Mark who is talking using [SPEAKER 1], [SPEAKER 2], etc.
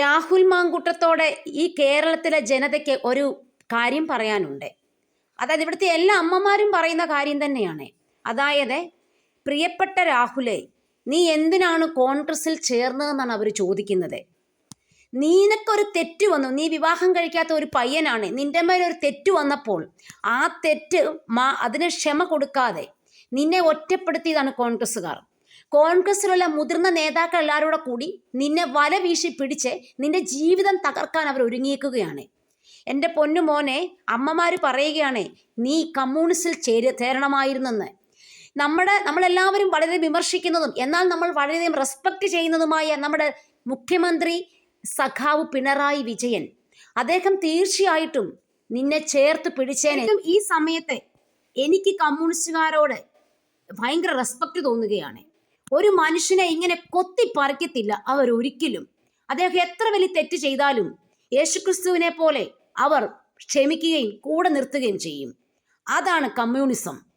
[SPEAKER 1] രാഹുൽ മാങ്കുട്ടത്തോടെ ഈ കേരളത്തിലെ ജനതയ്ക്ക് ഒരു കാര്യം പറയാനുണ്ട്. അതായത് ഇവിടുത്തെ എല്ലാ അമ്മമാരും പറയുന്ന കാര്യം തന്നെയാണ്. അതായത് പ്രിയപ്പെട്ട രാഹുലെ നീ എന്തിനാണ് കോൺഗ്രസിൽ ചേർന്നതെന്നാണ് അവർ ചോദിക്കുന്നത്. നീനക്കൊരു തെറ്റ് വന്നു. നീ വിവാഹം കഴിക്കാത്ത ഒരു പയ്യനാണ്. നിന്റെ മേലെ ഒരു തെറ്റ് വന്നപ്പോൾ ആ തെറ്റ് മാ അതിന് ക്ഷമ കൊടുക്കാതെ നിന്നെ ഒറ്റപ്പെടുത്തിയതാണ് കോൺഗ്രസ്സുകാർ. കോൺഗ്രസ്സിലുള്ള മുതിർന്ന നേതാക്കൾ എല്ലാവരും കൂടെ കൂടി നിന്നെ വല വീശി പിടിച്ച് നിന്റെ ജീവിതം തകർക്കാൻ അവർ ഒരുങ്ങിയേക്കുകയാണ്. എന്റെ പൊന്നു മോനെ അമ്മമാർ പറയുകയാണ് നീ കമ്മ്യൂണിസ്റ്റിൽ ചേര ചേരണമായിരുന്നെന്ന് നമ്മുടെ നമ്മളെല്ലാവരും വളരെ വിമർശിക്കുന്നതും എന്നാൽ നമ്മൾ വളരെയധികം റെസ്പെക്റ്റ് ചെയ്യുന്നതുമായ നമ്മുടെ മുഖ്യമന്ത്രി സഖാവ് പിണറായി വിജയൻ. അദ്ദേഹം തീർച്ചയായിട്ടും നിന്നെ ചേർത്ത് പിടിച്ചേനെ. ഈ സമയത്ത് എനിക്ക് കമ്മ്യൂണിസ്റ്റുകാരോട് ഭയങ്കര റെസ്പെക്റ്റ് തോന്നുകയാണ്. ഒരു മനുഷ്യനെ ഇങ്ങനെ കൊത്തി പറിക്കത്തില്ല അവർ ഒരിക്കലും. അദ്ദേഹം എത്ര വലിയ തെറ്റ് ചെയ്താലും യേശുക്രിസ്തുവിനെ പോലെ അവർ ക്ഷമിക്കുകയും കൂടെ നിർത്തുകയും ചെയ്യും. അതാണ് കമ്മ്യൂണിസം.